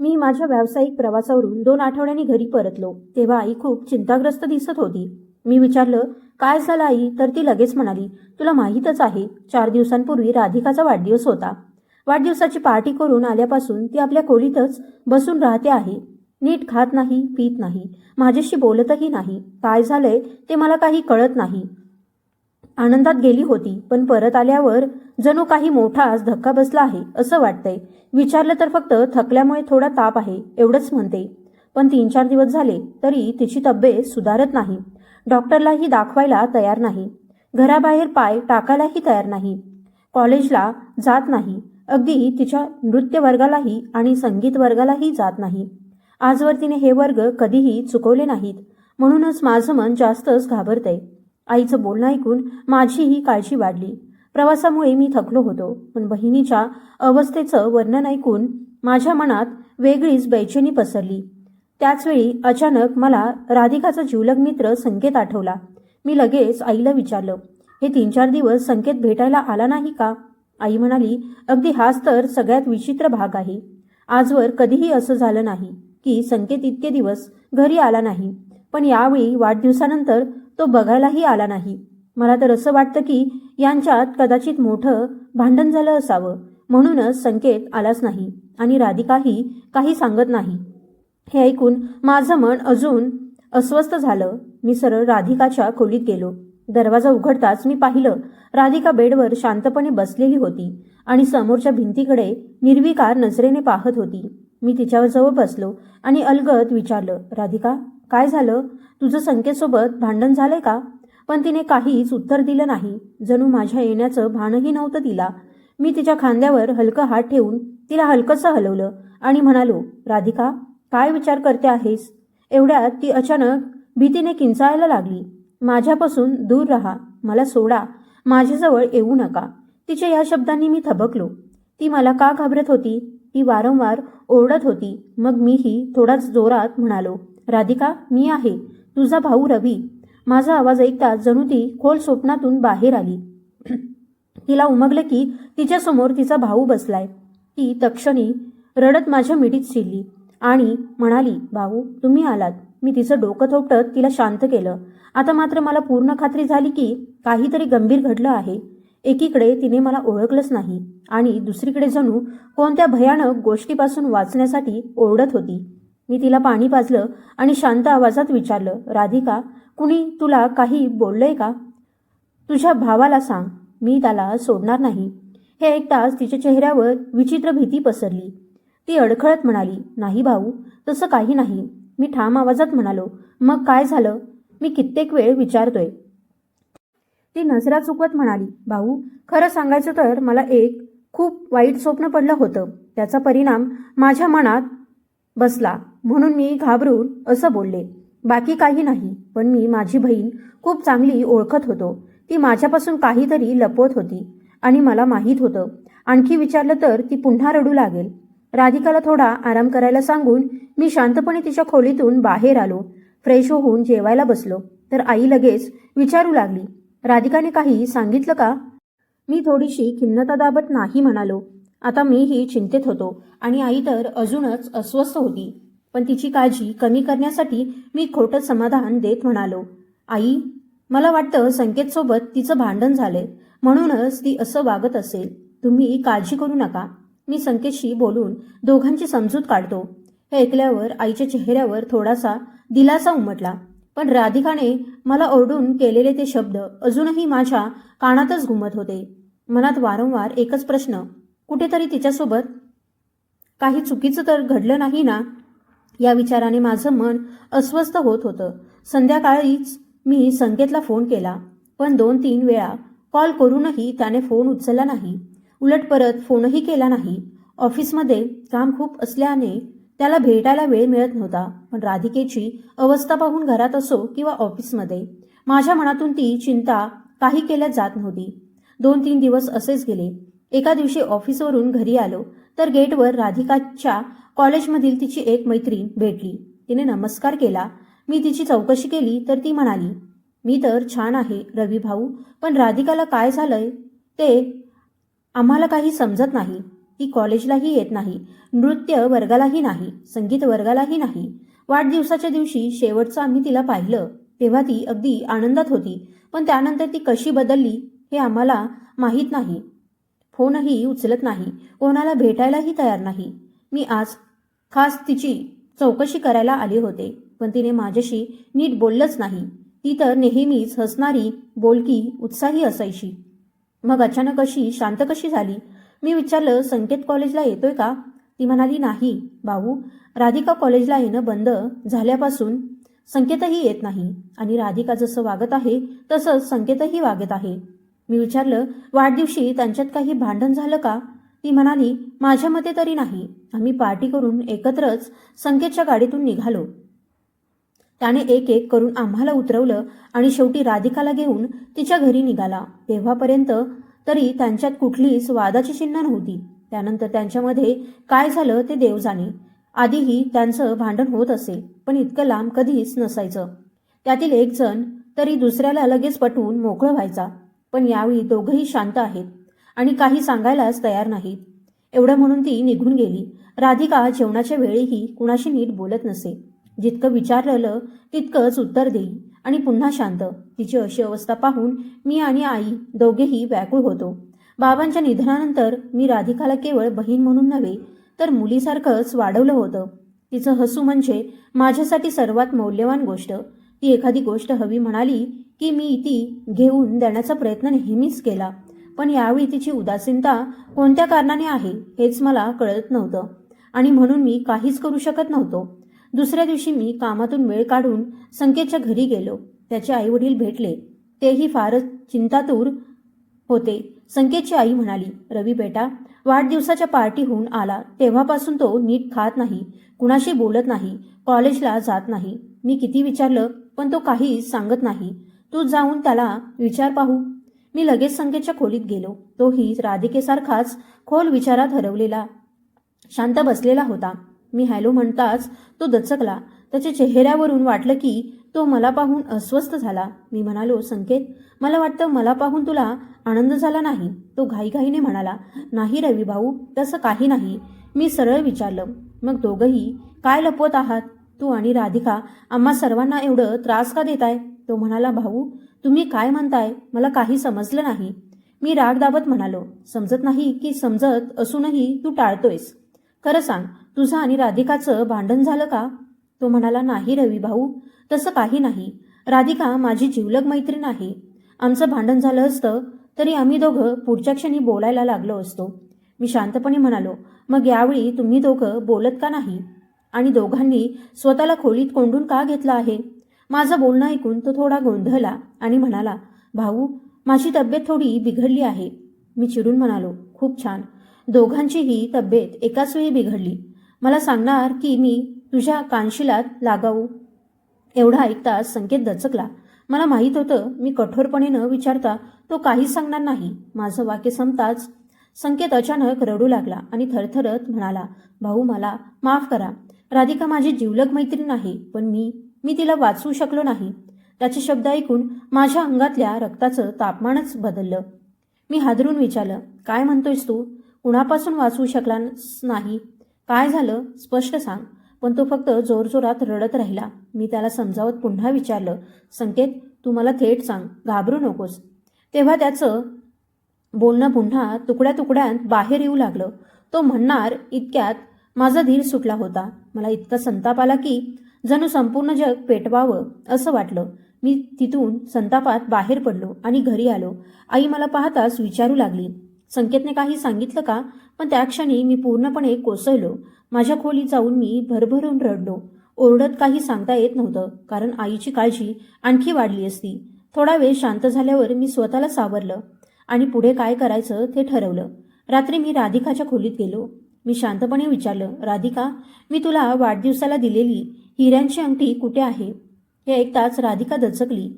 मी माझ्या व्यावसायिक प्रवासावरून दोन आठवड्यांनी घरी परतलो तेव्हा आई खूप चिंताग्रस्त दिसत होती. मी विचारलं काय झालं आई? तर ती लगेच म्हणाली तुला माहीतच आहे चार दिवसांपूर्वी राधिकाचा वाढदिवस होता. वाढदिवसाची पार्टी करून आल्यापासून ती आपल्या खोलीतच बसून राहते आहे. नीट खात नाही पीत नाही माझ्याशी बोलतही नाही. काय झालंय ते मला काही कळत नाही. आनंदात गेली होती पण परत आल्यावर जणू काही मोठाच धक्का बसला आहे असं वाटतंय. विचारलं तर फक्त थकल्यामुळे थोडा ताप आहे एवढंच म्हणते. पण तीन चार दिवस झाले तरी तिची तब्येत सुधारत नाही. डॉक्टरलाही दाखवायला तयार नाही. घराबाहेर पाय टाकायलाही तयार नाही. कॉलेजला जात नाही. अगदी तिच्या नृत्य वर्गालाही आणि संगीत वर्गालाही जात नाही. आजवर तिने हे वर्ग कधीही चुकवले नाहीत. म्हणूनच माझं मन जास्तच घाबरतंय. आईचं बोलणं ऐकून माझीही काळजी वाढली. प्रवासामुळे मी थकलो होतो पण बहिणीच्या अवस्थेचं वर्णन ऐकून माझ्या मनात वेगळीच बेचैनी पसरली. त्याचवेळी अचानक मला राधिकाचा जीवलग मित्र संकेत आठवला. मी लगेच आईला विचारलं हे तीन चार दिवस संकेत भेटायला आला नाही का? आई म्हणाली अगदी हाच तर सगळ्यात विचित्र भाग आहे. आजवर कधीही असं झालं नाही की संकेत इतके दिवस घरी आला नाही. पण यावेळी वाढदिवसानंतर तो बघायलाही आला नाही. मला तर असं वाटतं की यांच्यात कदाचित मोठं भांडण झालं असावं म्हणूनच संकेत आलाच नाही आणि राधिकाही काही सांगत नाही. हे ऐकून माझं मन अजून अस्वस्थ झालं. मी सरळ राधिकाच्या खोलीत गेलो. दरवाजा उघडताच मी पाहिलं राधिका बेडवर शांतपणे बसलेली होती आणि समोरच्या भिंतीकडे निर्विकार नजरेने पाहत होती. मी तिच्यावर जवळ बसलो आणि अलगद विचारलं राधिका काय झालं? तुझं संकेतसोबत भांडण झालंय का? पण तिने काहीच उत्तर दिलं नाही. जणू माझ्या येण्याचं भानही नव्हतं तिला. मी तिच्या खांद्यावर हलकं हात ठेवून तिला हलकंसं हलवलं आणि म्हणालो राधिका काय विचार करते आहेस? एवढ्यात ती अचानक भीतीने किंचाळायला लागली. माझ्यापासून दूर राहा. मला सोडा. माझ्याजवळ येऊ नका. तिच्या या शब्दांनी मी थबकलो. ती मला का घाबरत होती? ती वारंवार ओरडत होती. मग मीही थोडाच जोरात म्हणालो राधिका मी आहे. तुझा भाऊ रवी. माझा आवाज ऐकता जणू ती खोल स्वप्नातून बाहेर आली. तिला उमगलं की तिच्यासमोर तिचा भाऊ बसलाय. ती तक्षणी रडत माझ्या मिठीत शिरली आणि म्हणाली भाऊ तुम्ही आलात. मी तिचं डोकं थोपटत तिला शांत केलं. आता मात्र मला पूर्ण खात्री झाली की काहीतरी गंभीर घडलं आहे. एकीकडे तिने मला ओळखलंच नाही आणि दुसरीकडे जणू कोणत्या भयानक गोष्टीपासून वाचण्यासाठी ओरडत होती. मी तिला पाणी पाजलं आणि शांत आवाजात विचारलं राधिका कुणी तुला काही बोललंय का? तुझ्या भावाला सांग मी त्याला सोडणार नाही. हे ऐकताच तिच्या चेहऱ्यावर विचित्र भीती पसरली. ती अडखळत म्हणाली नाही भाऊ तसं काही नाही. मी ठाम आवाजात म्हणालो मग काय झालं? मी कित्येक वेळ विचारतोय. ती नजरा चुकवत म्हणाली भाऊ खरं सांगायचं तर मला एक खूप वाईट स्वप्न पडलं होतं. त्याचा परिणाम माझ्या मनात बसला. म्हणून मी घाबरून असं बोलले. बाकी काही नाही पण मी माझी बहीण खूप चांगली ओळखत होतो. ती माझ्यापासून काहीतरी लपवत होती आणि मला माहीत होतं. आणखी विचारलं तर ती पुन्हा रडू लागेल. राधिकाला थोडा आराम करायला सांगून मी शांतपणे तिच्या खोलीतून बाहेर आलो. फ्रेश होऊन जेवायला बसलो. तर आई लगेच विचारू लागली. राधिकाने काही सांगितलं का? मी थोडीशी खिन्नता दाबत नाही म्हणालो. आता मीही चिंतेत होतो आणि आई तर अजूनच अस्वस्थ होती. पण तिची काळजी कमी करण्यासाठी मी खोटं समाधान देत म्हणालो. आई मला वाटतं संकेतसोबत तिचं भांडण झालंय. म्हणूनच ती असं वागत असेल. तुम्ही काळजी करू नका मी संकेतशी बोलून दोघांची समजूत काढतो. हे ऐकल्यावर आईच्या चेहऱ्यावर थोडासा दिलासा उमटला. पण राधिकाने मला ओरडून केलेले ते शब्द अजूनही माझ्या कानातच घुमत होते. मनात वारंवार एकच प्रश्न कुठेतरी तिच्यासोबत काही चुकीचं तर घडलं नाही ना? या विचाराने माझं मन अस्वस्थ होत होतं. संध्याकाळीच मी संकेतला फोन केला पण दोन तीन वेळा कॉल करूनही त्याने फोन उचलला नाही. उलट परत फोनही केला नाही. ऑफिसमध्ये काम खूप असल्याने त्याला भेटायला वेळ मिळत नव्हता. पण राधिकेची अवस्था पाहून घरात असो किंवा ऑफिसमध्ये माझ्या मनातून ती चिंता काही केल्या जात नव्हती. दोन तीन दिवस असेच गेले. एका दिवशी ऑफिसवरून घरी आलो तर गेटवर राधिकाच्या कॉलेजमधील तिची एक मैत्रीण भेटली. तिने नमस्कार केला. मी तिची चौकशी केली तर ती म्हणाली मी तर छान आहे रवी भाऊ पण राधिकाला काय झालंय? ते आम्हाला काही समजत नाही. ती कॉलेजलाही येत नाही. नृत्य वर्गालाही नाही. संगीत वर्गालाही नाही. वाढदिवसाच्या दिवशी शेवटचं आम्ही तिला पाहिलं. तेव्हा ती अगदी आनंदात होती. पण त्यानंतर ती कशी बदलली हे आम्हाला माहीत नाही. फोनही उचलत नाही. कोणाला भेटायलाही तयार नाही. मी आज खास तिची चौकशी करायला आले होते पण तिने माझ्याशी नीट बोललंच नाही. ती तर नेहमीच हसणारी बोलकी उत्साही असायची. मग अचानक अशी शांत कशी झाली? मी विचारलं संकेत कॉलेजला येतोय का? ती म्हणाली नाही भाऊ. राधिका कॉलेजला येणं बंद झाल्यापासून संकेतही येत नाही आणि राधिका जसं वागत आहे तसंच संकेतही वागत आहे. मी विचारलं वाढदिवशी त्यांच्यात काही भांडण झालं का? ती म्हणाली माझ्या मते तरी नाही. आम्ही पार्टी करून एकत्रच संकेतच्या गाडीतून निघालो. त्याने एक एक करून आम्हाला उतरवलं आणि शेवटी राधिकाला घेऊन तिच्या घरी निघाला. तेव्हापर्यंत तरी त्यांच्यात कुठलीच वादाची चिन्ह नव्हती. त्यानंतर त्यांच्यामध्ये काय झालं ते देव जाणे. आधीही त्यांचं भांडण होत असे पण इतकं लांब कधीच नसायचं. त्यातील एक जण तरी दुसऱ्याला लगेच पटवून मोकळं व्हायचा. पण यावेळी दोघंही शांत आहेत. आणि काही सांगायलाच तयार नाहीत. एवढं म्हणून ती निघून गेली. राधिका जेवणाच्या वेळीही कुणाशी नीट बोलत नसे. जितकं विचारलेलं तितकंच उत्तर देई. आणि पुन्हा शांत. तिची अशी अवस्था पाहून मी आणि आई दोघेही व्याकुळ होतो. बाबांच्या निधनानंतर मी राधिकाला केवळ बहीण म्हणून नव्हे तर मुलीसारखंच वाढवलं होतं. तिचं हसू म्हणजे माझ्यासाठी सर्वात मौल्यवान गोष्ट. ती एखादी गोष्ट हवी म्हणाली की मी ती घेऊन देण्याचा प्रयत्न नेहमीच केला. पण यावेळी तिची उदासीनता कोणत्या कारणाने आहे हेच मला कळत नव्हतं. आणि म्हणून मी काहीच करू शकत नव्हतो. दुसऱ्या दिवशी मी कामातून वेळ काढून संकेतच्या घरी गेलो. त्याचे आईवडील भेटले. तेही फारच चिंतातूर होते. संकेतची आई म्हणाली रवी बेटा वाढदिवसाच्या पार्टीहून आला. तेव्हापासून तो नीट खात नाही. कुणाशी बोलत नाही. कॉलेजला जात नाही. मी किती विचारलं पण तो काहीच सांगत नाही. तू जाऊन त्याला विचार पाहू. मी लगेच संकेतच्या खोलीत गेलो. तोही राधिकेसारखाच खोल विचारात हरवलेला. शांत बसलेला होता. मी हॅलो म्हणताच तो दचकला. त्याच्या चेहऱ्यावरून वाटलं की तो मला पाहून अस्वस्थ झाला. मी म्हणालो संकेत मला वाटतं मला पाहून तुला आनंद झाला नाही. तो घाईघाईने म्हणाला नाही रवी भाऊ तसं काही नाही. मी सरळ विचारलं मग दोघंही काय लपवत आहात? तू आणि राधिका आम्हा सर्वांना एवढं त्रास का देताय? तो म्हणाला भाऊ तुम्ही काय म्हणताय? मला काही समजलं नाही. मी राग दाबत म्हणालो समजत नाही की समजत असूनही तू टाळतोयस. खरं सांग तुझं आणि राधिकाचं भांडण झालं का? तो म्हणाला नाही रवी भाऊ तसं काही नाही. राधिका माझी जिवलग मैत्रीण आहे. आमचं भांडण झालं असतं तरी आम्ही दोघं पुढच्या क्षणी बोलायला लागलो असतो. मी शांतपणे म्हणालो मग यावेळी तुम्ही दोघं बोलत का नाही? आणि दोघांनी स्वतःला खोलीत कोंडून का घेतलं आहे? माझं बोलणं ऐकून तो थोडा गोंधळला आणि म्हणाला भाऊ माझी तब्येत थोडी बिघडली आहे. मी चिडून म्हणालो खूप छान. दोघांचीही तब्येत एकाच वेळी बिघडली. मला सांगणार की मी तुझ्या कानशिलात लागावू एवढा ऐकताच संकेत दचकला. मला माहीत होतं मी कठोरपणे न विचारता तो काहीच सांगणार नाही. माझं वाक्य संपताच संकेत अचानक रडू लागला आणि थरथरत म्हणाला भाऊ मला माफ करा. राधिका माझी जिवलग मैत्रीण आहे पण मी मी तिला वाचवू शकलो नाही. त्याचे शब्द ऐकून माझ्या अंगातल्या रक्ताचं तापमानच बदललं. मी हादरून विचारलं काय म्हणतोयस तू? कुणापासून वाचवू शकला नाही? काय झालं? स्पष्ट सांग. पण तो फक्त जोरजोरात रडत राहिला. मी त्याला समजावत पुन्हा विचारलं संकेत तू मला थेट सांग घाबरू नकोस. तेव्हा त्याचं बोलणं पुन्हा तुकड्या तुकड्यात बाहेर येऊ लागलं. तो म्हणणार इतक्यात माझा धीर सुटला होता. मला इतका संताप आला की जणू संपूर्ण जग पेटवावं असं वाटलं. मी तिथून संतापात बाहेर पडलो आणि घरी आलो. आई मला पाहताच विचारू लागली. संकेतने काही सांगितलं का? पण त्या क्षणी मी पूर्णपणे कोसळलो. माझ्या खोलीत जाऊन मी भरभरून रडलो. ओरडत काही सांगता येत नव्हतं कारण आईची काळजी आणखी वाढली असती. थोडा वेळ शांत झाल्यावर मी स्वतःला सावरलं आणि पुढे काय करायचं ते ठरवलं. रात्री मी राधिकाच्या खोलीत गेलो. मी शांतपणे विचारलं राधिका मी तुला वाढदिवसाला दिलेली हिऱ्यांची अंगठी कुठे आहे? हे ऐकताच राधिका दचकली.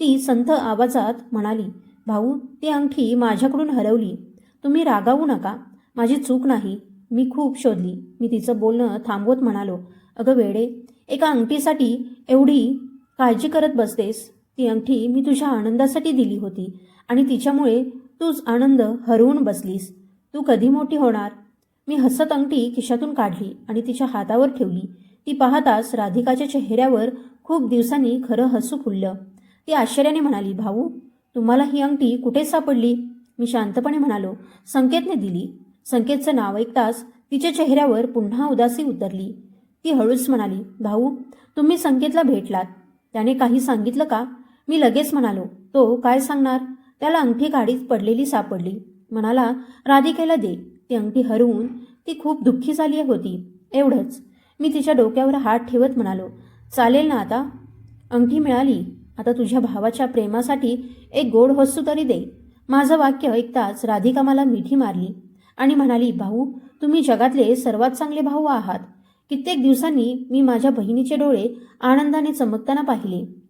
ती संथ आवाजात म्हणाली भाऊ ती अंगठी माझ्याकडून हरवली. तुम्ही रागावू नका. माझी चूक नाही. मी खूप शोधली. मी तिचं बोलणं थांबवत म्हणालो अगं वेडे एका अंगठीसाठी एवढी काळजी करत बसतेस. ती अंगठी मी तुझ्या आनंदासाठी दिली होती आणि तिच्यामुळे तूच आनंद हरवून बसलीस. तू कधी मोठी होणार? मी हसत अंगठी खिशातून काढली आणि तिच्या हातावर ठेवली. ती पाहताच राधिकाच्या चेहऱ्यावर खूप दिवसांनी खरं हसू फुललं. ती आश्चर्याने म्हणाली भाऊ तुम्हाला ही अंगठी कुठे सापडली? मी शांतपणे म्हणालो संकेतने दिली. संकेतचं नाव ऐकताच तिच्या चेहऱ्यावर पुन्हा उदासी उतरली. ती हळूच म्हणाली भाऊ तुम्ही संकेतला भेटलात. त्याने काही सांगितलं का? मी लगेच म्हणालो तो काय सांगणार? त्याला अंगठी गाडीत पडलेली सापडली. म्हणाला राधिकेला दे. ती अंगठी हरवून ती खूप दुःखी झाली होती. एवढंच. मी तिच्या डोक्यावर हात ठेवत म्हणालो चालेल ना आता? अंगठी मिळाली. आता तुझ्या भावाच्या प्रेमासाठी एक गोड वस्तू तरी दे. माझं वाक्य ऐकताच राधिका मला मिठी मारली आणि म्हणाली भाऊ तुम्ही जगातले सर्वात चांगले भाऊ आहात. कित्येक दिवसांनी मी माझ्या बहिणीचे डोळे आनंदाने चमकताना पाहिले.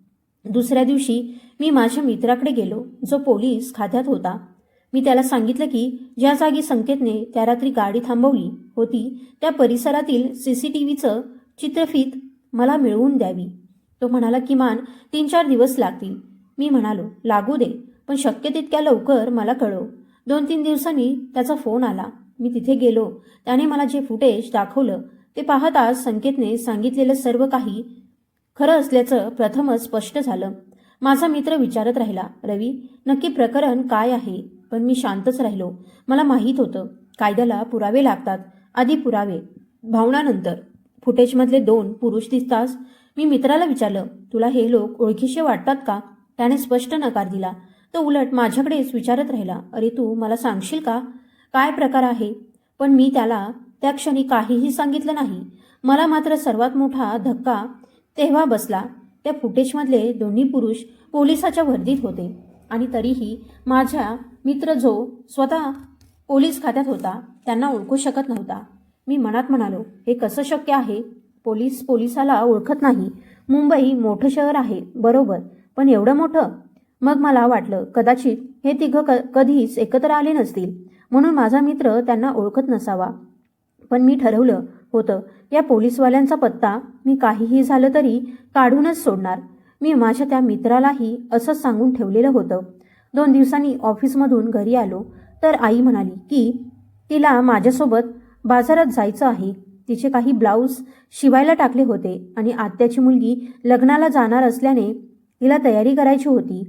दुसऱ्या दिवशी मी माझ्या मित्राकडे गेलो जो पोलीस खात्यात होता. मी त्याला सांगितलं की ज्या जागी संकेतने त्या रात्री गाडी थांबवली होती त्या परिसरातील सी सी टी व्हीचं चित्रफीत मला मिळवून द्यावी. तो म्हणाला किमान तीन चार दिवस लागतील. मी म्हणालो लागू दे पण शक्य तितक्या लवकर मला कळव. दोन तीन दिवसांनी त्याचा फोन आला. मी तिथे गेलो. त्याने मला जे फुटेज दाखवलं ते पाहताच संकेतने सांगितलेलं सर्व काही खरं असल्याचं प्रथमच स्पष्ट झालं. माझा मित्र विचारत राहिला रवी नक्की प्रकरण काय आहे? पण मी शांतच राहिलो. मला माहीत होतं कायद्याला पुरावे लागतात. आधी पुरावे. भावनानंतर. फुटेजमधले दोन पुरुष दिसताच मी मित्राला विचारलं तुला हे लोक ओळखीचे वाटतात का? त्याने स्पष्ट नकार दिला. तो उलट माझ्याकडेच विचारत राहिला अरे तू मला सांगशील का? काय प्रकार आहे? पण मी त्याला त्या क्षणी काहीही सांगितलं नाही. मला मात्र सर्वात मोठा धक्का तेव्हा बसला. त्या फुटेजमधले दोन्ही पुरुष पोलिसाच्या वर्दीत होते आणि तरीही माझ्या मित्र जो स्वतः पोलीस खात्यात होता त्यांना ओळखू शकत नव्हता. मी मनात म्हणालो हे कसं शक्य आहे? पोलीस पोलिसाला ओळखत नाही. मुंबई मोठं शहर आहे बरोबर पण एवढं मोठं मग मला वाटलं कदाचित हे तिघं क कधीच एकत्र आले नसतील. म्हणून माझा मित्र त्यांना ओळखत नसावा. पण मी ठरवलं होतं या पोलीसवाल्यांचा पत्ता मी काहीही झालं तरी काढूनच सोडणार. मी माझ्या त्या मित्रालाही असंच सांगून ठेवलेलं होतं. दोन दिवसांनी ऑफिसमधून घरी आलो तर आई म्हणाली की तिला माझ्यासोबत बाजारात जायचं आहे. तिचे काही ब्लाऊज शिवायला टाकले होते आणि आत्याची मुलगी लग्नाला जाणार असल्याने तिला तयारी करायची होती.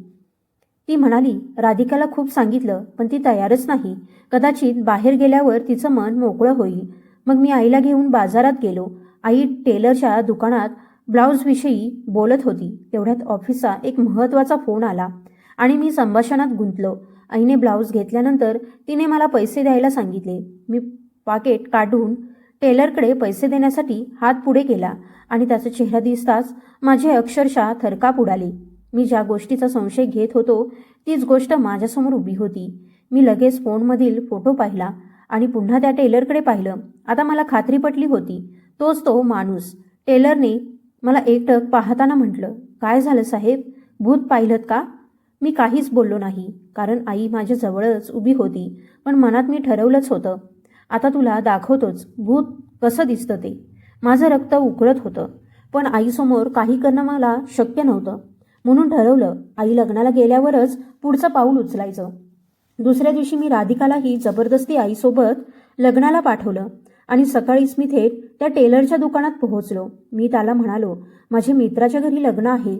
ती म्हणाली राधिकाला खूप सांगितलं पण ती तयारच नाही. कदाचित बाहेर गेल्यावर तिचं मन मोकळं होईल. मग मी आईला घेऊन बाजारात गेलो. आई टेलरच्या दुकानात ब्लाऊजविषयी बोलत होती. तेवढ्यात ऑफिसचा एक महत्त्वाचा फोन आला. आणि मी संभाषणात गुंतलो. आईने ब्लाऊज घेतल्यानंतर तिने मला पैसे द्यायला सांगितले. मी पाकेट काढून टेलरकडे पैसे देण्यासाठी हात पुढे केला आणि त्याचा चेहरा दिसताच माझे अक्षरशः थरकाप उडाले. मी ज्या गोष्टीचा संशय घेत होतो तीच गोष्ट माझ्यासमोर उभी होती. मी लगेच फोनमधील फोटो पाहिला आणि पुन्हा त्या टेलरकडे पाहिलं. आता मला खात्री पटली होती. तोच तो माणूस. टेलरने मला एकटक पाहताना म्हटलं काय झालं साहेब? भूत पाहिलं का? मी काहीच बोललो नाही कारण आई माझ्या जवळच उभी होती पण मनात मी ठरवलंच होतं. आता तुला दाखवतोच भूत कसं दिसतं ते. माझं रक्त उकळत होतं पण आईसमोर काही करणं मला शक्य नव्हतं. म्हणून ठरवलं आई लग्नाला गेल्यावरच पुढचं पाऊल उचलायचं. दुसऱ्या दिवशी मी राधिकालाही जबरदस्ती आईसोबत लग्नाला पाठवलं आणि सकाळीच मी थेट त्या टेलरच्या दुकानात पोहोचलो. मी त्याला म्हणालो माझ्या मित्राच्या घरी लग्न आहे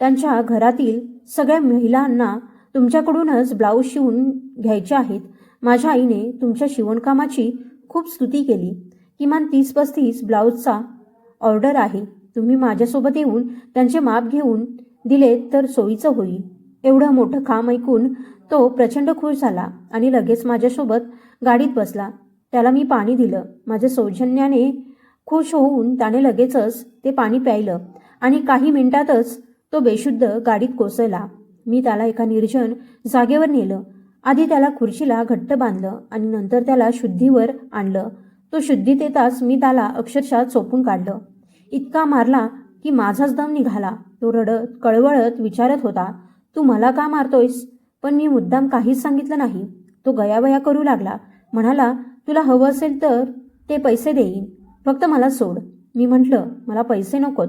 त्यांच्या घरातील सगळ्या महिलांना तुमच्याकडूनच ब्लाऊज शिवून घ्यायचे आहेत. माझ्या आईने तुमच्या शिवणकामाची खूप स्तुती केली. किमान तीस पस्तीस ब्लाऊजचा ऑर्डर आहे. तुम्ही माझ्यासोबत येऊन त्यांचे माप घेऊन दिले तर सोयीचं होईल. एवढं मोठं काम ऐकून तो प्रचंड खुश झाला आणि लगेच माझ्यासोबत गाडीत बसला. त्याला मी पाणी दिलं. माझ्या सौजन्याने खुश होऊन त्याने लगेचच ते पाणी प्यायलं आणि काही मिनिटातच तो बेशुद्ध गाडीत कोसळला. मी त्याला एका निर्जन जागेवर नेलं. आधी त्याला खुर्चीला घट्ट बांधलं आणि नंतर त्याला शुद्धीवर आणलं. तो शुद्धीत येताच मी त्याला अक्षरशः चोपून काढलं. इतका मारला की माझाच दम निघाला. तो रडत कळवळत विचारत होता तू मला का मारतोयस? पण मी मुद्दाम काहीच सांगितलं नाही. तो गयावया करू लागला. म्हणाला तुला हवं असेल तर ते पैसे देईन. फक्त मला सोड. मी म्हटलं मला पैसे नकोत.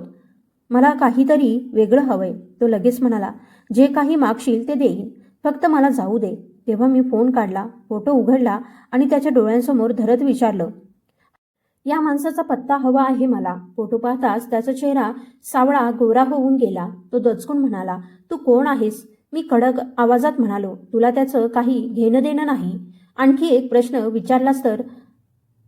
मला काहीतरी वेगळं हवंय तो लगेच म्हणाला. जे काही मागशील ते देईन फक्त मला जाऊ दे. तेव्हा मी फोन काढला फोटो उघडला आणि त्याच्या डोळ्यांसमोर धरत विचारलं. या माणसाचा पत्ता हवा आहे मला. फोटो पाहताच त्याचा चेहरा सावळा गोरा होऊन गेला. तो दचकून म्हणाला तू कोण आहेस? मी कडक आवाजात म्हणालो तुला त्याचं काही घेणं देणं नाही. आणखी एक प्रश्न विचारलास तर?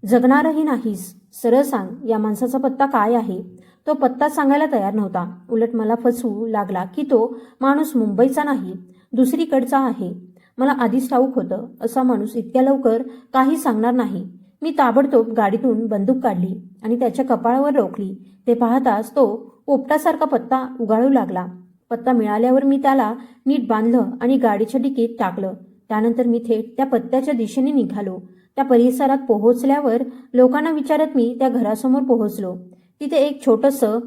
जगणारही नाहीस. सरळ सांग या माणसाचा पत्ता काय आहे? तो पत्ता सांगायला तयार नव्हता. उलट मला फसवू लागला की तो माणूस मुंबईचा नाही दुसरीकडचा आहे. मला आधीच ठाऊक होतं असा माणूस इतक्या लवकर काही सांगणार नाही. मी ताबडतोब गाडीतून बंदूक काढली आणि त्याच्या कपाळावर रोखली. ते पाहताच तो पोपटासारखा पत्ता उगाळू लागला. पत्ता मिळाल्यावर मी त्याला नीट बांधलं आणि गाडीच्या डिकीत टाकलं. त्यानंतर मी थेट त्या पत्त्याच्या दिशेने निघालो. त्या परिसरात पोहोचल्यावर लोकांना विचारत मी त्या घरासमोर पोहोचलो. तिथे एक छोटंसं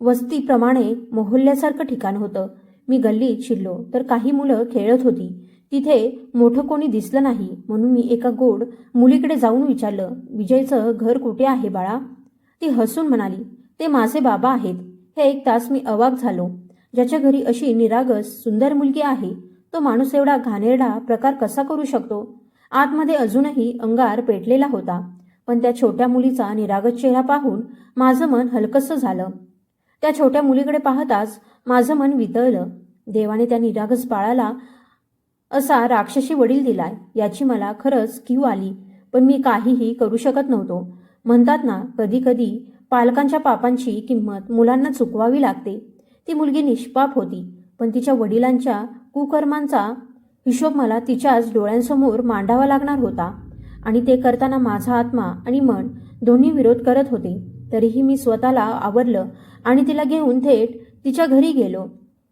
वस्तीप्रमाणे मोहल्ल्यासारखं ठिकाण होतं. मी गल्लीत शिरलो तर काही मुलं खेळत होती. तिथे मोठं कोणी दिसलं नाही म्हणून मी एका गोड मुलीकडे जाऊन विचारलं विजयचं घर कुठे आहे बाळा? ती हसून म्हणाली ते माझे बाबा आहेत. हे एक तास मी अवाक झालो. ज्याच्या घरी अशी निरागस सुंदर मुलगी आहे. तो माणूस एवढा घाणेरडा प्रकार कसा करू शकतो? आतमध्ये अजूनही अंगार पेटलेला होता. पण त्या छोट्या मुलीचा निरागस चेहरा पाहून माझं मन हलकसं झालं. त्या छोट्या मुलीकडे पाहताच माझं मन वितळलं. देवाने त्या निरागस बाळाला असा राक्षसी वडील दिलाय याची मला खरंच कीव आली. पण मी काहीही करू शकत नव्हतो. म्हणतात ना कधी कधी पालकांच्या पापांची किंमत मुलांना चुकवावी लागते. ती मुलगी निष्पाप होती पण तिच्या वडिलांच्या कुकर्मांचा हिशोब मला तिच्याच डोळ्यांसमोर मांडावा लागणार होता. आणि ते करताना माझा आत्मा आणि मन दोन्ही विरोध करत होते. तरीही मी स्वतःला आवरलं आणि तिला घेऊन थेट तिच्या घरी गेलो.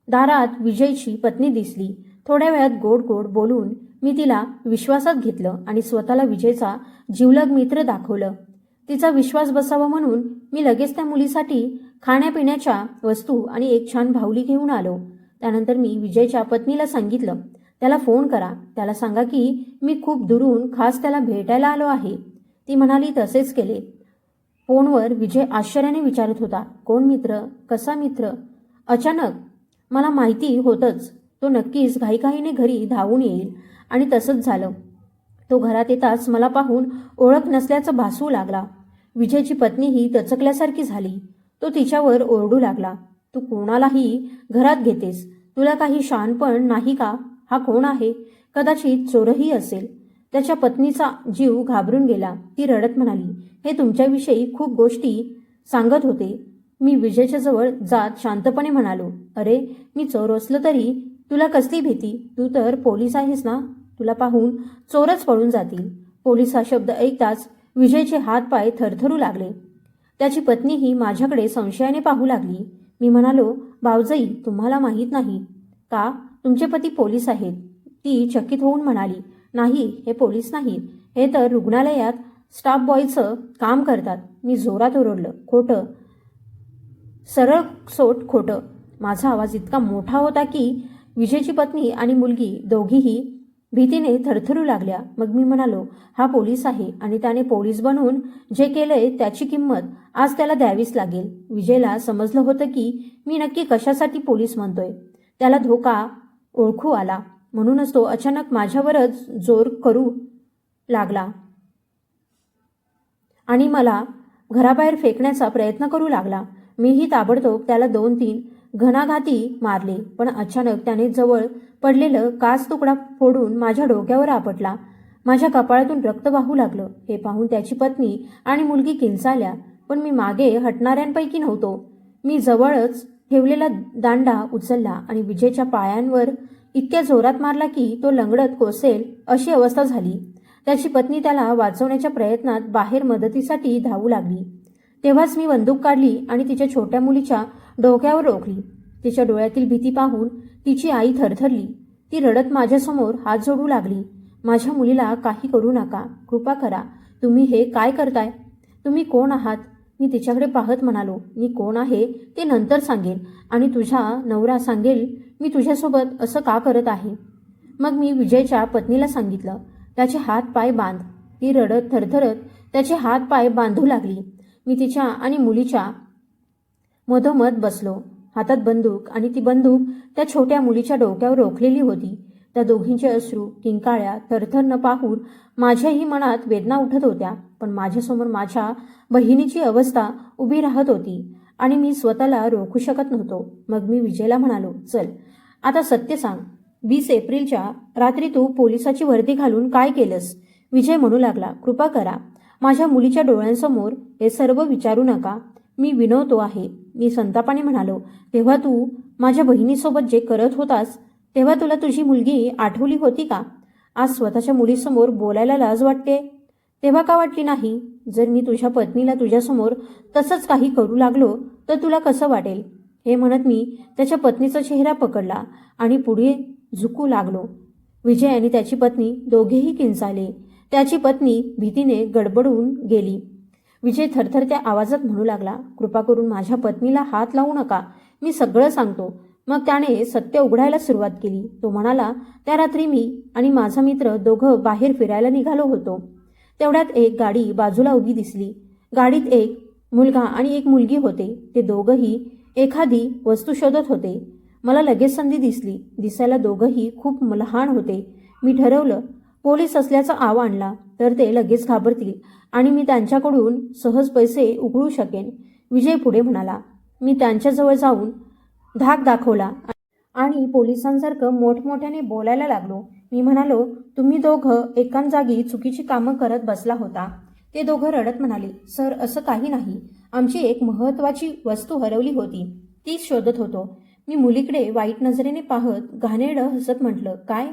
दारात विजयची पत्नी दिसली. थोड्या वेळात गोड गोड बोलून मी तिला विश्वासात घेतलं आणि स्वतःला विजयचा जीवलग मित्र दाखवलं. तिचा विश्वास बसावा म्हणून मी लगेच त्या मुलीसाठी खाण्यापिण्याच्या वस्तू आणि एक छान भावली घेऊन आलो. त्यानंतर मी विजयच्या पत्नीला सांगितलं त्याला फोन करा. त्याला सांगा की मी खूप दुरून खास त्याला भेटायला आलो आहे. ती म्हणाली तसेच केले. फोनवर विजय आश्चर्याने विचारत होता कोण मित्र? कसा मित्र? अचानक. मला माहिती होतंच. तो नक्कीच घाईघाईने घरी धावून येईल. आणि तसंच झालं. तो घरात येताच मला पाहून ओळख नसल्याचं भासू लागला. विजयची पत्नीही दचकल्यासारखी झाली. तो तिच्यावर ओरडू लागला. तू कोणालाही घरात घेतेस? तुला काही शानपण नाही का? हा कोण आहे? कदाचित चोरही असेल. त्याच्या पत्नीचा जीव घाबरून गेला. ती रडत म्हणाली हे तुमच्याविषयी खूप गोष्टी सांगत होते. मी विजयच्या जवळ जात शांतपणे म्हणालो अरे मी चोर असलं तरी तुला कसली भीती? तू तर पोलीस आहेस ना? तुला पाहून चोरच पळून जातील. पोलीस हा शब्द ऐकताच विजयचे हात पाय थरथरू लागले. त्याची पत्नीही माझ्याकडे संशयाने पाहू लागली. मी म्हणालो भावजई तुम्हाला माहीत नाही. का? तुमचे पती पोलीस आहेत. ती चकित होऊन म्हणाली नाही हे पोलीस नाहीत. हे तर रुग्णालयात स्टाफ बॉयचं काम करतात. मी जोरात ओरडलं. खोटं. सरळ सोट खोटं. माझा आवाज इतका मोठा होता की विजयची पत्नी आणि मुलगी दोघीही भीतीने थरथरू लागल्या. मग मी म्हणालो हा पोलीस आहे आणि त्याने पोलीस बनवून जे केलंय त्याची किंमत आज त्याला द्यावीच लागेल. विजयला समजलं होतं की मी नक्की कशासाठी पोलीस म्हणतोय. त्याला धोका ओळखू आला. म्हणूनच तो अचानक माझ्यावरच जोर करू लागला. आणि मला घराबाहेर फेकण्याचा प्रयत्न करू लागला. मीही ताबडतोब त्याला दोन तीन घणाघाती मारले पण अचानक त्याने जवळ पडलेलं काच तुकडा फोडून माझ्या डोक्यावर आपटला. माझ्या कपाळातून रक्त वाहू लागलं. हे पाहून त्याची पत्नी आणि मुलगी किंचाल्या पण मी मागे हटणाऱ्यांपैकी नव्हतो. मी जवळच ठेवलेला दांडा उचलला आणि विजयच्या पायांवर इतक्या जोरात मारला की तो लंगडत कोसेल अशी अवस्था झाली. त्याची पत्नी त्याला वाचवण्याच्या प्रयत्नात बाहेर मदतीसाठी धावू लागली. तेव्हाच मी बंदूक काढली आणि तिच्या छोट्या मुलीच्या डोक्यावर रोखली. तिच्या डोळ्यातील भीती पाहून तिची आई थरथरली. ती रडत माझ्यासमोर हात जोडू लागली. माझ्या मुलीला काही करू नका. कृपा करा. तुम्ही हे काय करताय? तुम्ही कोण आहात? मी तिच्याकडे पाहत म्हणालो मी कोण आहे ते नंतर सांगेन आणि तुझा नवरा सांगेल मी तुझ्यासोबत असं का करत आहे मग मी विजयच्या पत्नीला सांगितलं त्याचे हात पाय बांध ती रडत थरथरत त्याचे हात पाय बांधू लागली. मी तिच्या आणि मुलीच्या मधोमध बसलो. हातात बंदूक आणि ती बंदूक त्या छोट्या मुलीच्या डोक्यावर रोखलेली होती. त्या दोघींचे अश्रू किंकाळ्या थरथर न पाहून माझ्याही मनात वेदना उठत होत्या. पण माझ्यासमोर माझ्या बहिणीची अवस्था उभी राहत होती आणि मी स्वतःला रोखू शकत नव्हतो. मग मी विजयला म्हणालो चल आता सत्य सांग. वीस एप्रिलच्या रात्री तू पोलिसाची वर्दी घालून काय केलंस? विजय म्हणू लागला कृपा करा. माझ्या मुलीच्या डोळ्यांसमोर हे सर्व विचारू नका. मी विनवतो आहे. मी संतापाने म्हणालो तेव्हा तू माझ्या बहिणीसोबत जे करत होतास तेव्हा तुला तुझी मुलगी आठवली होती का? आज स्वतःच्या मुलीसमोर बोलायला लाज वाटते? तेव्हा का वाटली नाही? जर मी तुझ्या पत्नीला तुझ्यासमोर तसंच काही करू लागलो तर तुला कसं वाटेल? हे म्हणत मी त्याच्या पत्नीचा चेहरा पकडला आणि पुढे झुकू लागलो. विजय आणि त्याची पत्नी दोघेही किंचाले त्याची पत्नी भीतीने गडबडून गेली. विजय थरथरत्या आवाजात म्हणू लागला कृपा करून माझ्या पत्नीला हात लावू नका. मी सगळं सांगतो. मग त्याने सत्य उघडायला सुरुवात केली. तो म्हणाला त्या रात्री मी आणि माझा मित्र दोघं बाहेर फिरायला निघालो होतो. तेवढ्यात एक गाडी बाजूला उभी दिसली. गाडीत एक मुलगा आणि एक मुलगी होते. ते दोघंही एखादी वस्तू शोधत होते. मला लगेच संधी दिसली. दिसायला दोघंही खूप लहान होते. मी ठरवलं पोलीस असल्याचा आव आणला तर ते लगेच घाबरतील आणि मी त्यांच्याकडून सहज पैसे उकळू शकेन विजय पुढे म्हणाला. मी त्यांच्याजवळ जाऊन धाक दाखवला आणि पोलिसांसारखं मोठमोठ्याने बोलायला लागलो. मी म्हणालो तुम्ही दोघं एकाच जागी चुकीची कामं करत बसला होता. ते दोघं रडत म्हणाले सर असं काही नाही. आमची एक महत्वाची वस्तू हरवली होती. तीच शोधत होतो. मी मुलीकडे वाईट नजरेने पाहत घाणेरडं हसत म्हटलं काय?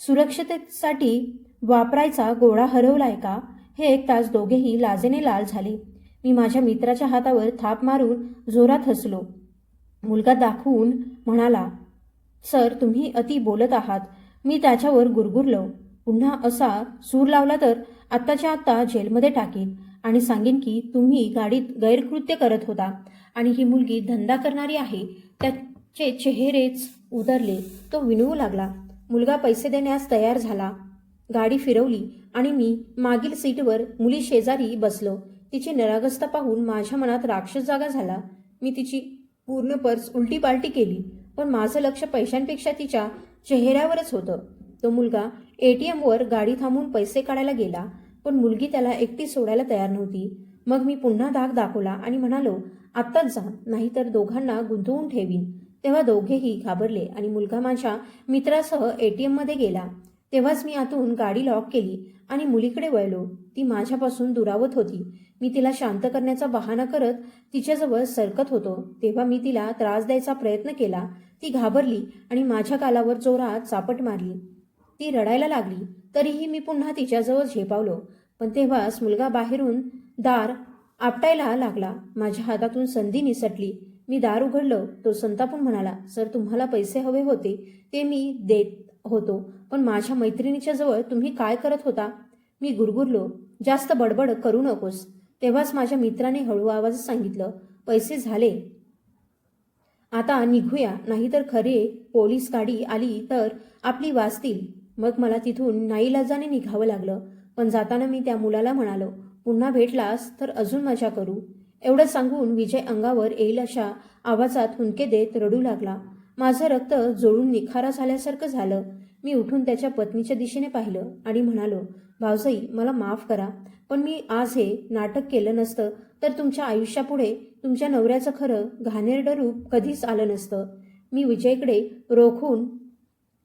सुरक्षिततेसाठी वापरायचा गोळा हरवलाय का? हे एक तास दोघेही लाजेने लाल झाले. मी माझ्या मित्राच्या हातावर थाप मारून जोरात हसलो. मुलगा दाखवून म्हणाला सर तुम्ही अति बोलत आहात. मी त्याच्यावर गुरगुरलो. पुन्हा असा सूर लावला तर आत्ताच्या आत्ता जेलमध्ये टाकीन आणि सांगेन की तुम्ही गाडीत गैरकृत्य करत होता आणि ही मुलगी धंदा करणारी आहे. त्याचे चेहरेच उतरले तो विनवू लागला. मुलगा पैसे देण्यास तयार झाला. गाडी फिरवली आणि मी मागील सीटवर मुली शेजारी बसलो. तिची निरागस्ता पाहून माझ्या मनात राक्षस जागा झाला. मी तिची पूर्ण पर्स उलटी पालटी केली. पण माझं लक्ष पैशांपेक्षा तिच्या चेहऱ्यावरच होतं. तो मुलगा एटीएमवर गाडी थांबून पैसे काढायला गेला पण मुलगी त्याला एकटी सोडायला तयार नव्हती. मग मी पुन्हा धाक दाखवला आणि म्हणालो आत्ताच जा नाहीतर दोघांना गुंतवून ठेवीन. तेव्हा दोघेही घाबरले आणि मुलगा माझ्या मित्रासह एटीएममध्ये गेला. तेव्हाच मी आतून गाडी लॉक केली आणि मुलीकडे वळलो. ती माझ्यापासून दुरावत होती. मी तिला शांत करण्याचा बहाणा करत तिच्याजवळ सरकत होतो. तेव्हा मी तिला त्रास द्यायचा प्रयत्न केला. ती घाबरली आणि माझ्या कालावर जोरात चापट मारली. ती रडायला लागली. तरीही मी पुन्हा तिच्याजवळ झेपावलो. पण तेव्हाच मुलगा बाहेरून दार आपटायला लागला. माझ्या हातातून संधी निसटली. मी दार उघडलं. तो संतापून म्हणाला सर तुम्हाला पैसे हवे होते. ते मी देत होतो. पण माझ्या मैत्रिणीच्या जवळ तुम्ही काय करत होता? मी गुरगुरलो. जास्त बडबड करू नकोस. तेव्हाच माझ्या मित्राने हळू आवाजात सांगितलं पैसे झाले. आता निघूया नाहीतर खरे पोलीस गाडी आली तर आपली वाचतील. मग मला तिथून नाईलाजाने निघावं लागलं पण जाताना मी त्या मुलाला म्हणालो पुन्हा भेटलास तर अजून मजा करू. एवढं सांगून विजय अंगावर येईल अशा आवाजात हुंके देत रडू लागला. माझं रक्त जोडून निखारा झाल्यासारखं झालं. मी उठून त्याच्या पत्नीच्या दिशेने पाहिलं आणि म्हणालो भावसाई मला माफ करा पण मी आज हे नाटक केलं नसतं तर तुमच्या आयुष्यापुढे तुमच्या नवऱ्याचं खरं घाणेरडं रूप कधीच आलं नसतं. मी विजयकडे रोखून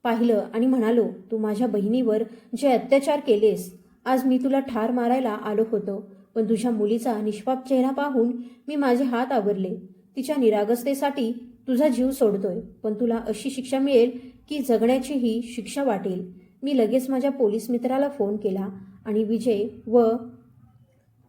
पाहिलं आणि म्हणालो तू माझ्या बहिणीवर जे अत्याचार केलेस आज मी तुला ठार मारायला आलो होतो पण तुझ्या मुलीचा निष्पाप चेहरा पाहून मी माझे हात आवरले. तिच्या निरागसतेसाठी तुझा जीव सोडतोय पण तुला अशी शिक्षा मिळेल की जगण्याची ही शिक्षा वाटेल. मी लगेच माझ्या पोलीस मित्राला फोन केला आणि विजय व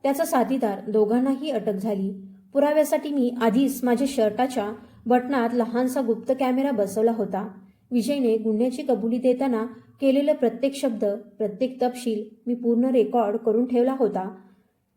त्याचा साथीदार दोघांनाही अटक झाली. पुराव्यासाठी मी आधीच माझ्या शर्टाच्या बटणात लहानसा गुप्त कॅमेरा बसवला होता. विजयने गुन्ह्याची कबुली देताना केलेलं प्रत्येक शब्द प्रत्येक तपशील मी पूर्ण रेकॉर्ड करून ठेवला होता.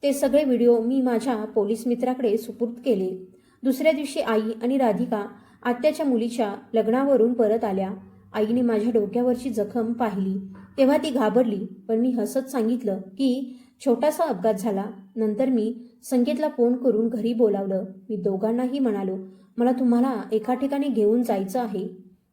ते सगळे व्हिडिओ मी माझ्या पोलीस मित्राकडे सुपूर्द केले. दुसऱ्या दिवशी आई आणि राधिका आत्याच्या मुलीच्या लग्नावरून परत आल्या. आईने माझ्या डोक्यावरची जखम पाहिली. तेव्हा ती घाबरली पण मी हसत सांगितलं की छोटासा अपघात झाला. नंतर मी संकेतला फोन करून घरी बोलावलं. मी दोघांनाही म्हणालो मला तुम्हाला एका ठिकाणी घेऊन जायचं आहे.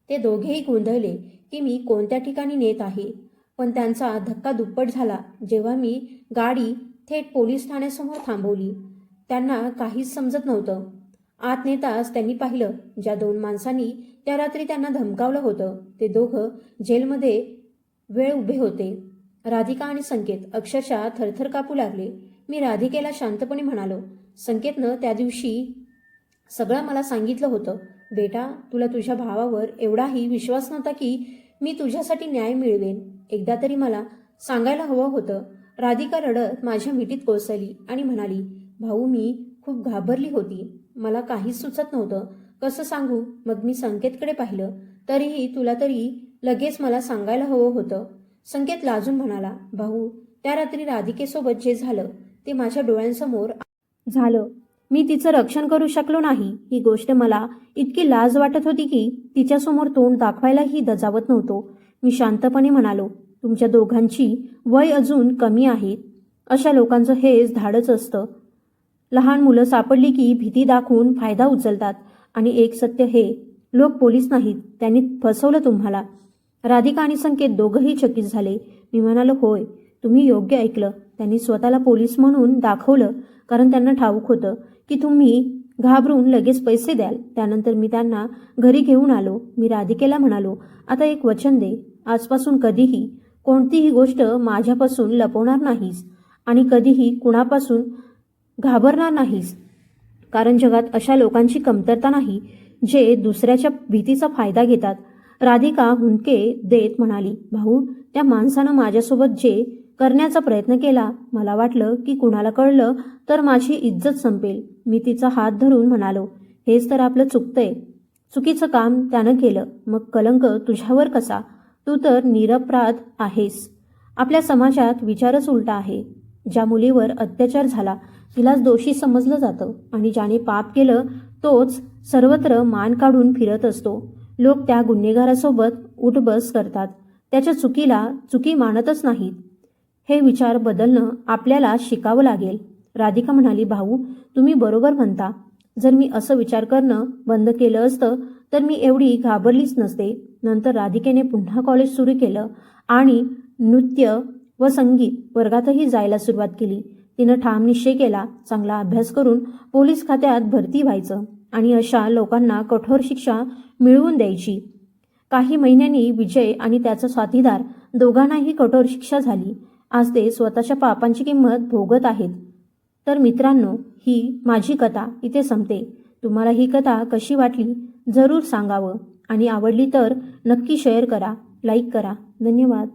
ते दोघेही गोंधळले की मी कोणत्या ठिकाणी नेत आहे. पण त्यांचा धक्का दुप्पट झाला. जेव्हा मी गाडी थेट पोलीस ठाण्यासमोर थांबवली त्यांना काहीच समजत नव्हतं. आत नेताच त्यांनी पाहिलं ज्या दोन माणसांनी त्या रात्री त्यांना धमकावलं होतं ते दोघं जेलमध्ये वेळ उभे होते. राधिका आणि संकेत अक्षरशः थरथर कापू लागले. मी राधिकेला शांतपणे म्हणालो संकेतनं त्या दिवशी सगळं मला सांगितलं होतं. बेटा तुला तुझ्या भावावर एवढाही विश्वास नव्हता की मी तुझ्यासाठी न्याय मिळवेन. एकदा तरी मला सांगायला हवं होतं. राधिका रडत माझ्या मिठीत कोसळली आणि म्हणाली भाऊ मी खूप घाबरली होती. मला काहीच सुचत नव्हतं. कसं सांगू? मग मी संकेतकडे पाहिलं. तरीही तुला तरी लगेच मला सांगायला हवं होतं. संकेत लाजून म्हणाला भाऊ त्या रात्री राधिकेसोबत जे झालं ते माझ्या डोळ्यांसमोर झालं. मी तिचं रक्षण करू शकलो नाही. ही गोष्ट मला इतकी लाज वाटत होती की तिच्यासमोर तोंड दाखवायलाही दजावत नव्हतो. मी शांतपणे म्हणालो तुमच्या दोघांची वय अजून कमी आहे. अशा लोकांचं हेच धाडच असतं. लहान मुलं सापडली की भीती दाखवून फायदा उचलतात. आणि एक सत्य हे लोक पोलीस नाहीत त्यांनी फसवलं तुम्हाला. राधिका आणि संकेत दोघंही चकित झाले. मी म्हणालो होय तुम्ही योग्य ऐकलं. त्यांनी स्वतःला पोलीस म्हणून दाखवलं कारण त्यांना ठाऊक होतं की तुम्ही घाबरून लगेच पैसे द्याल. त्यानंतर मी त्यांना घरी घेऊन आलो. मी राधिकेला म्हणालो आता एक वचन दे. आजपासून कधीही कोणतीही गोष्ट माझ्यापासून लपवणार नाहीस. आणि कधीही कुणापासून घाबरणार नाहीस. कारण जगात अशा लोकांची कमतरता नाही जे दुसऱ्याच्या भीतीचा फायदा घेतात. राधिका हुंदके देत म्हणाली भाऊ त्या माणसानं माझ्यासोबत जे करण्याचा प्रयत्न केला मला वाटलं की कुणाला कळलं तर माझी इज्जत संपेल. मी तिचा हात धरून म्हणालो हेच तर आपलं चुकतंय. चुकीचं काम त्यानं केलं. मग कलंक तुझ्यावर कसा? तू तर निरपराध आहेस. आपल्या समाजात विचारच उलटा आहे. ज्या मुलीवर अत्याचार झाला तिलाच दोषी समजलं जातं आणि ज्याने पाप केलं तोच सर्वत्र मान काढून फिरत असतो. लोक त्या गुन्हेगारासोबत उठबस करतात. त्याच्या चुकीला चुकी मानतच नाहीत. हे विचार बदलणं आपल्याला शिकावं लागेल. राधिका म्हणाली भाऊ तुम्ही बरोबर म्हणता. जर मी असं विचार करणं बंद केलं असतं तर मी एवढी घाबरलीच नसते. नंतर राधिकेने पुन्हा कॉलेज सुरू केलं आणि नृत्य व संगीत वर्गातही जायला सुरुवात केली. तिनं ठाम निश्चय केला चांगला अभ्यास करून पोलीस खात्यात भरती व्हायचं आणि अशा लोकांना कठोर शिक्षा मिळवून द्यायची. काही महिन्यांनी विजय आणि त्याचा साथीदार दोघांनाही कठोर शिक्षा झाली. आज ते स्वतःच्या पापांची किंमत भोगत आहेत. तर मित्रांनो ही माझी कथा इथे संपते. तुम्हाला ही कथा कशी वाटली जरूर सांगावं. आणि आवडली तर नक्की शेअर करा लाईक करा. धन्यवाद.